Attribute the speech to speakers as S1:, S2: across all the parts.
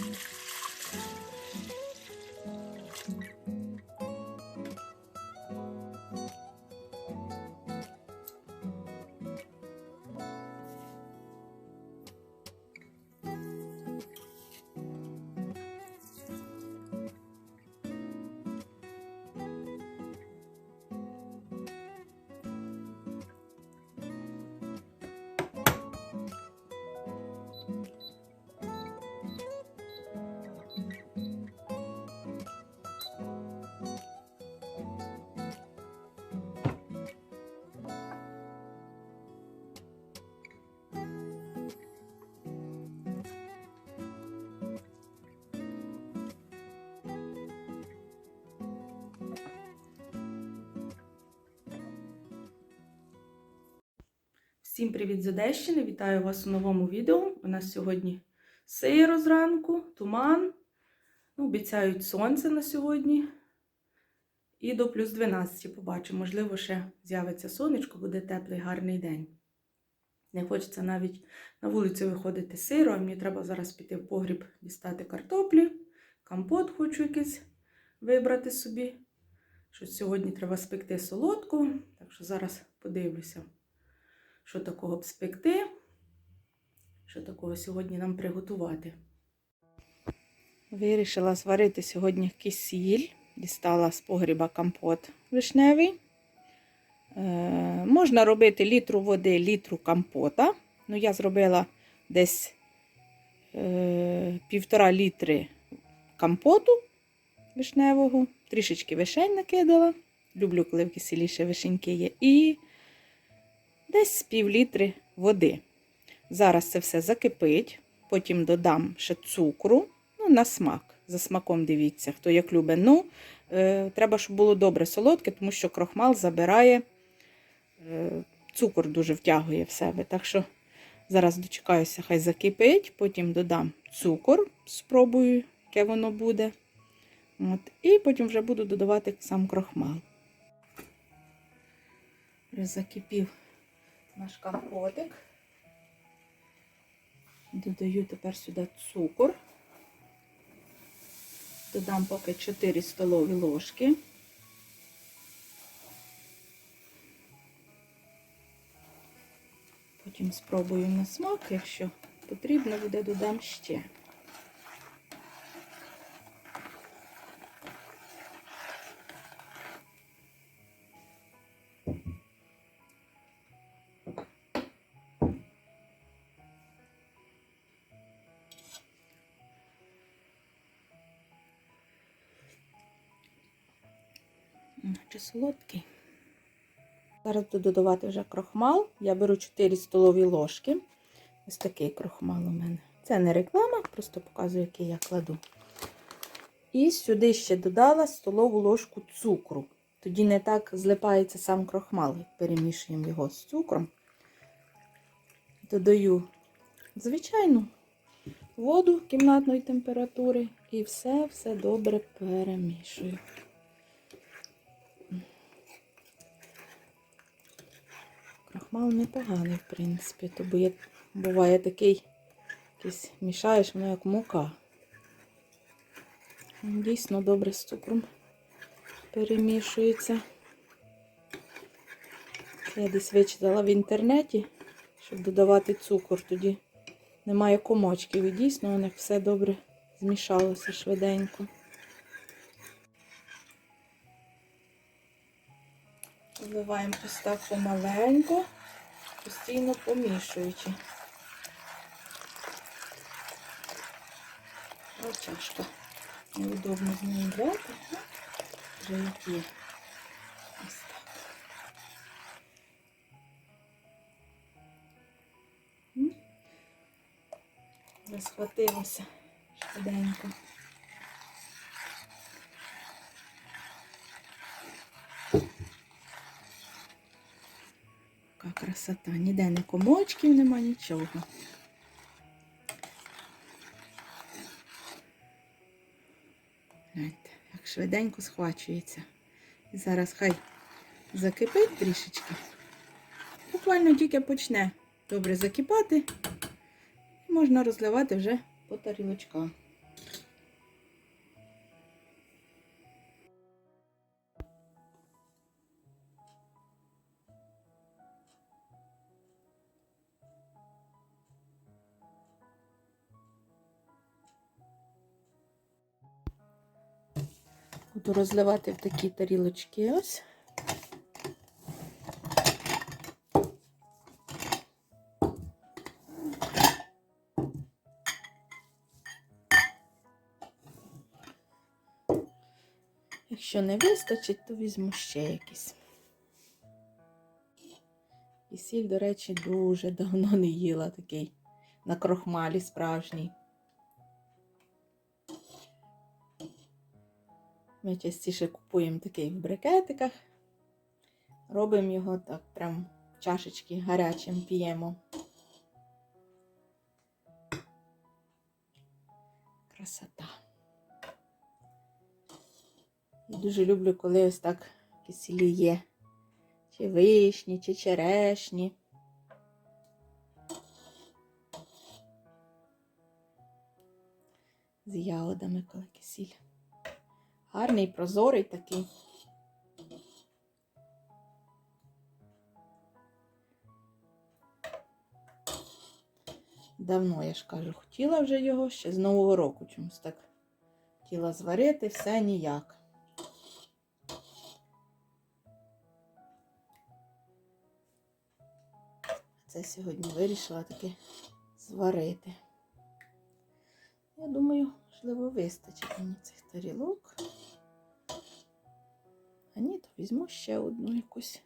S1: 음. Всім привіт з Одещини! Вітаю вас у новому відео. У нас сьогодні сиро зранку, туман. Ну, обіцяють сонце на сьогодні. І до плюс 12 побачимо. Можливо, ще з'явиться сонечко, буде теплий гарний день. Не хочеться навіть на вулицю виходити сиро, а мені треба зараз піти в погріб дістати картоплі. Компот хочу якийсь вибрати собі. Щось сьогодні треба спекти солодку, так що зараз подивлюся що такого б спекти, що такого сьогодні нам приготувати. Вирішила зварити сьогодні кисіль. Дістала з погріба компот вишневий. Е, можна робити літру води, літру компота. Ну, я зробила десь е, півтора літри компоту вишневого, трішечки вишень накидала. Люблю, коли в кисілі ще вишеньки є. І десь пів літри води. Зараз це все закипить, потім додам ще цукру, ну, на смак. За смаком дивіться, хто як любить. Ну, е, треба, щоб було добре солодке, тому що крохмал забирає, е, цукор дуже втягує в себе. Так що зараз дочекаюся, хай закипить, потім додам цукор, спробую, яке воно буде. От, І потім вже буду додавати сам крохмал. Закипів наш компотик. Додаю тепер сюди цукор. Додам поки 4 столові ложки. Потім спробую на смак, якщо потрібно буде, додам ще. Солодкий. Зараз буду додавати вже крохмал. Я беру 4 столові ложки. Ось такий крохмал у мене. Це не реклама, просто показую, який я кладу. І сюди ще додала столову ложку цукру. Тоді не так злипається сам крохмал, перемішуємо його з цукром. Додаю звичайну воду кімнатної температури і все-все добре перемішую. Крахмал непоганий, в принципі, то бо буває такий, якийсь мішаєш, воно як мука. Дійсно добре з цукром перемішується. Я десь вичитала в інтернеті, щоб додавати цукор, тоді немає комочків. І дійсно воно все добре змішалося швиденько. Вливаємо ось помаленьку, постійно помішуючи. Ось чашка. Неудобно з нею брати. Вже як є. Ось так. Розхватилося швиденько. Красота. Ніде не комочків, нема нічого. Гляньте, як швиденько схвачується. І зараз хай закипить трішечки. Буквально тільки почне добре закипати, і можна розливати вже по тарілочках. Буду розливати в такі тарілочки ось. Якщо не вистачить, то візьму ще якісь. І сіль, до речі, дуже давно не їла такий на крохмалі справжній. Ми частіше купуємо такий в брикетиках. Робимо його так, прям чашечки гарячим п'ємо. Красота. І дуже люблю, коли ось так кисілі є. Чи вишні, чи черешні. З ягодами, коли кисіль. Гарний, прозорий такий. Давно, я ж кажу, хотіла вже його ще з Нового року чомусь так хотіла зварити, все ніяк. Це сьогодні вирішила таки зварити. Я думаю, можливо, вистачить мені цих тарілок. А ні, то візьму ще одну якусь.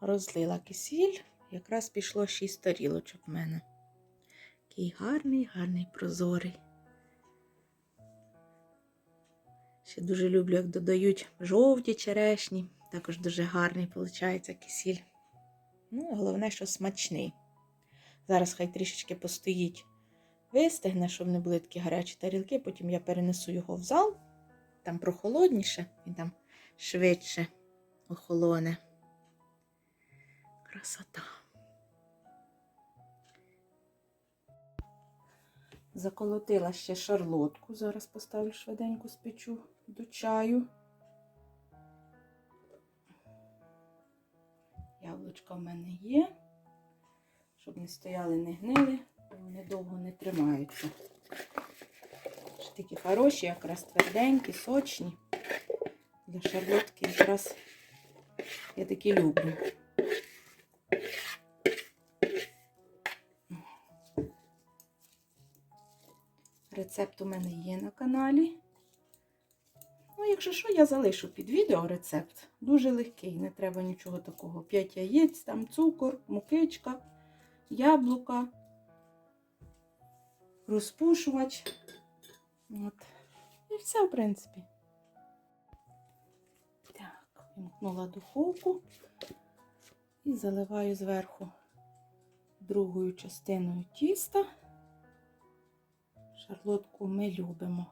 S1: Розлила кисіль, якраз пішло 6 тарілочок в мене. Такий гарний, гарний, прозорий. Ще дуже люблю, як додають жовті черешні. Також дуже гарний, виходить, кисіль. Ну, головне, що смачний. Зараз хай трішечки постоїть, вистигне, щоб не були такі гарячі тарілки. Потім я перенесу його в зал, там прохолодніше, він там швидше охолоне. Красота. Заколотила ще шарлотку. Зараз поставлю швиденько спечу до чаю. Яблучка в мене є. Щоб не стояли, не гнили, вони довго не тримаються. Такі хороші, якраз тверденькі, сочні. Для шарлотки якраз я такі люблю. Рецепт у мене є на каналі. Ну, якщо що, я залишу під відео рецепт. Дуже легкий, не треба нічого такого. 5 яєць, там цукор, мукичка, яблука, розпушувач. От. І все, в принципі. Так, вімкнула духовку і заливаю зверху другою частиною тіста. Шарлотку ми любимо.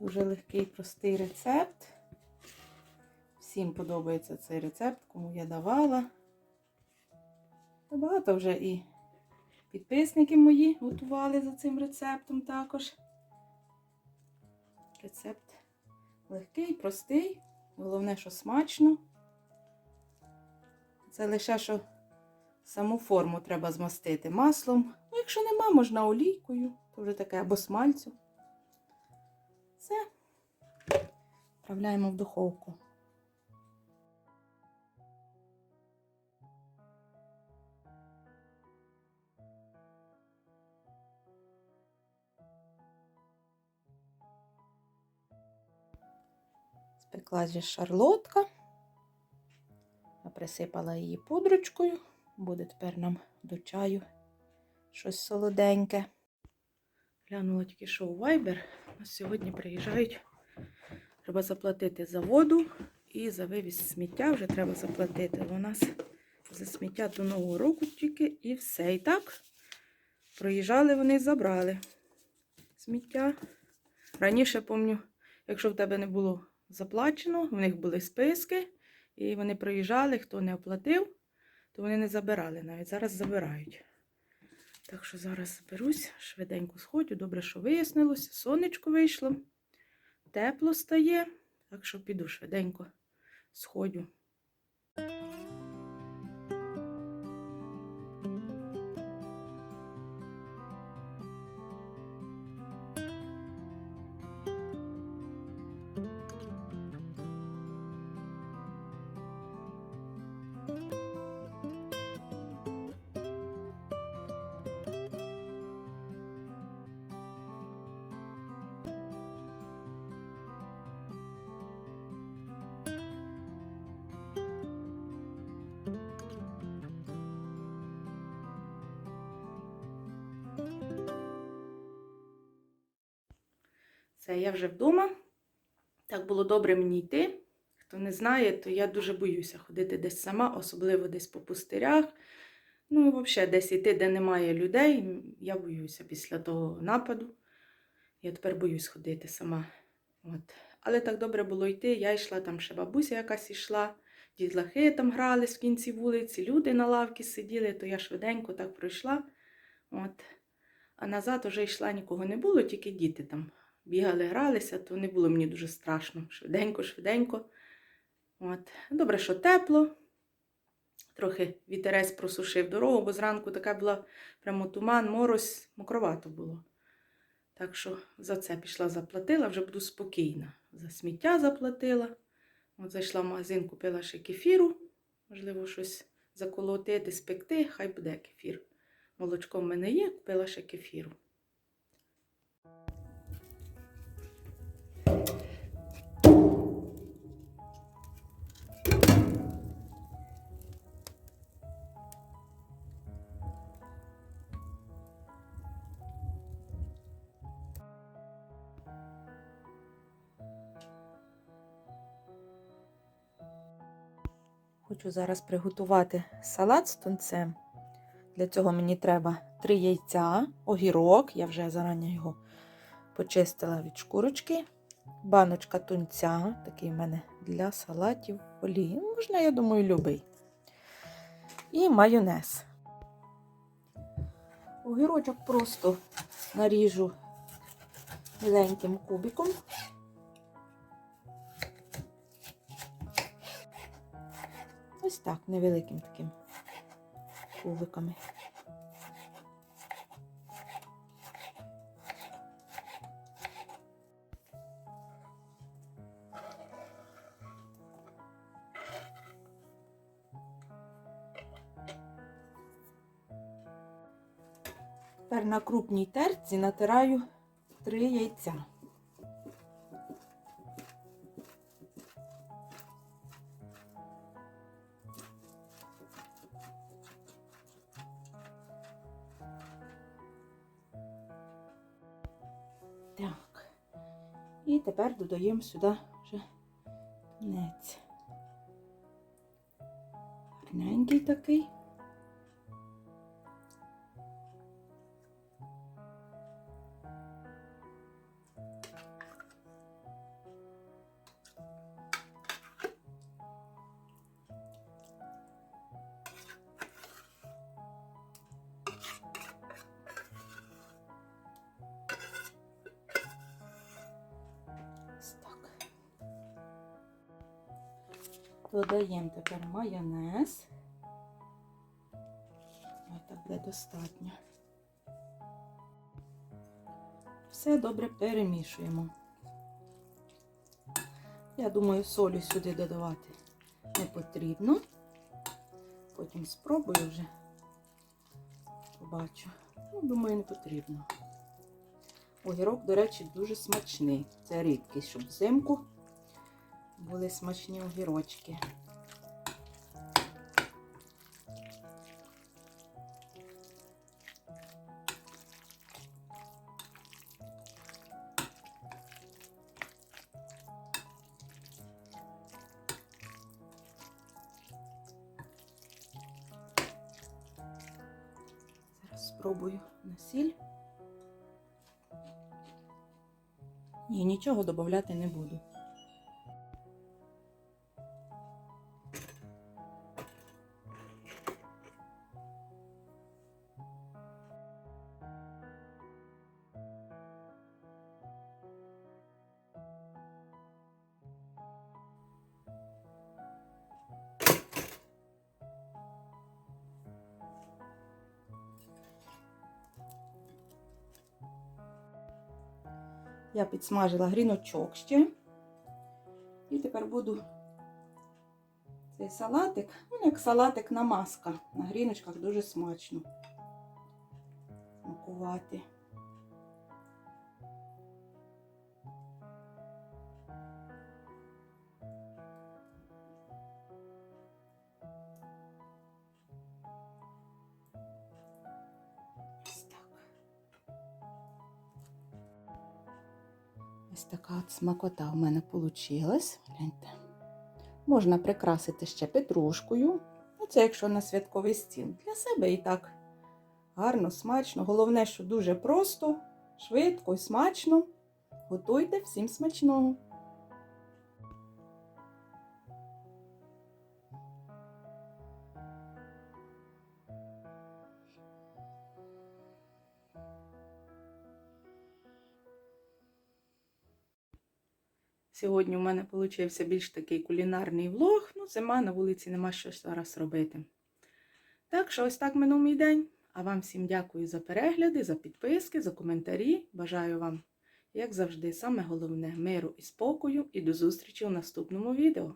S1: Дуже легкий, простий рецепт. Всім подобається цей рецепт, кому я давала. Багато вже і підписники мої готували за цим рецептом також. Рецепт легкий, простий, головне, що смачно. Це лише що саму форму треба змастити маслом. Ну, якщо нема, можна олійкою, то вже таке або смальцю. Все. Вправляємо в духовку. Спеклась же шарлотка. Я присипала її пудрочкою. Буде тепер нам до чаю щось солоденьке. Глянула тільки що у Viber. Сьогодні приїжджають. Треба заплатити за воду і за вивіз сміття вже треба заплатити. У нас за сміття до Нового року тільки і все. І так, проїжджали вони забрали сміття. Раніше, пам'ятаю, якщо в тебе не було заплачено, в них були списки, і вони проїжджали, хто не оплатив, то вони не забирали навіть. Зараз забирають. Так що зараз зберусь, швиденько сходю. Добре, що вияснилося. Сонечко вийшло, тепло стає. Так що піду швиденько сходю. Все, я вже вдома. Так було добре мені йти. Хто не знає, то я дуже боюся ходити десь сама, особливо десь по пустирях. Ну, взагалі, десь йти, де немає людей. Я боюся після того нападу. Я тепер боюсь ходити сама. От. Але так добре було йти. Я йшла, там ще бабуся якась йшла, дітлахи там грались в кінці вулиці, люди на лавці сиділи, то я швиденько так пройшла. От. А назад уже йшла, нікого не було, тільки діти там бігали, гралися, то не було мені дуже страшно. Швиденько, швиденько. От. Добре, що тепло. Трохи вітерець просушив дорогу, бо зранку така була прямо туман, мороз, мокровато було. Так що за це пішла, заплатила, вже буду спокійна. За сміття заплатила. От зайшла в магазин, купила ще кефіру. Можливо, щось заколотити, спекти, хай буде кефір. Молочко в мене є, купила ще кефіру. Хочу зараз приготувати салат з тунцем. Для цього мені треба 3 яйця, огірок, я вже зарані його почистила від шкурочки, баночка тунця, такий в мене для салатів олії. Можна, я думаю, любий. І майонез. Огірочок просто наріжу міленьким кубиком. Ось так, невеликим таким кубиками. Тепер на крупній терці натираю три яйця. Додаємо сюди вже тунець. Гарненький такий. Додаємо тепер майонез. Ось так буде достатньо. Все добре перемішуємо. Я думаю, солі сюди додавати не потрібно. Потім спробую вже. Побачу. Ну, думаю, не потрібно. Огірок, до речі, дуже смачний. Це рідкість, щоб взимку були смачні огірочки. Спробую на сіль. Ні, нічого додати не буду. Я підсмажила гріночок ще. І тепер буду цей салатик, ну, як салатик намазка. На гріночках дуже смачно смакувати. Ось така от смакота в мене вийшла. Гляньте. Можна прикрасити ще петрушкою. Ну, це якщо на святковий стіл. Для себе і так гарно, смачно. Головне, що дуже просто, швидко і смачно. Готуйте всім смачного. Сьогодні у мене вийшов більш такий кулінарний влог. Ну, зима на вулиці нема що зараз робити. Так що ось так минув мій день. А вам всім дякую за перегляди, за підписки, за коментарі. Бажаю вам, як завжди, саме головне миру і спокою. І до зустрічі у наступному відео.